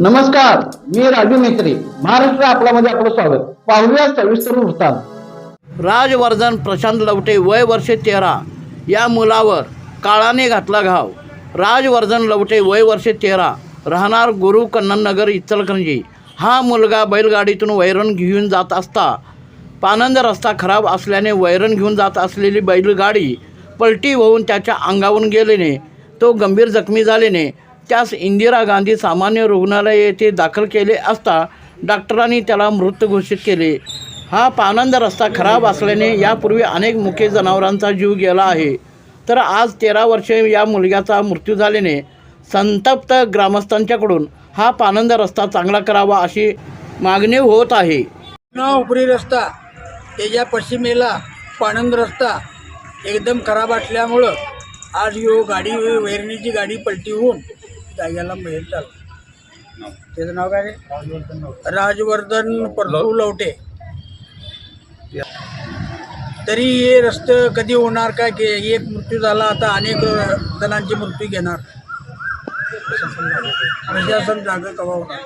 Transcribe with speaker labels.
Speaker 1: नमस्कार मी राजू मेत्री महाराष्ट्र आपल्यामध्ये आपलं स्वागत. पाहूया सविस्तर वृत्तांत. राजवर्धन प्रशांत लवटे वय वर्षे तेरा. या मुलावर काळाने घातला घाव. राजवर्धन लवटे वय वर्षे तेरा. राहणार गुरु कन्ननगर इचलकरंजी. हा मुलगा बैलगाडीतून वैरण घेऊन जात असता. पानंद रस्ता खराब असल्याने वैरण घेऊन जात असलेली बैलगाडी पलटी होऊन त्याच्या अंगावरून गेल्याने तो गंभीर जखमी झाल्याने त्यास इंदिरा गांधी सामान्य रुग्णालय येथे दाखल केले असता डॉक्टरांनी त्याला मृत घोषित केले. हा पानंद रस्ता खराब असल्याने यापूर्वी अनेक मुके जनावरांचा जीव गेला आहे. तर आज तेरा वर्षे या मुलग्याचा मृत्यू झाल्याने संतप्त ग्रामस्थांच्याकडून हा पानंद रस्ता चांगला करावा अशी मागणी होत आहे.
Speaker 2: ना उपरी रस्ता त्याच्या पश्चिमेला पाणंद रस्ता एकदम खराब असल्यामुळं आज यो गाडी वैरणीची गाडी पलटी होऊन जाग्याला बाहेर चालला त्याचं नाव काय रे? राजवर्धन परतू लवटे. तरी हे रस्ते कधी होणार काय? की एक मृत्यू झाला आता अनेक जणांचे मृत्यू घेणार. प्रशासन जागा कवा होणार?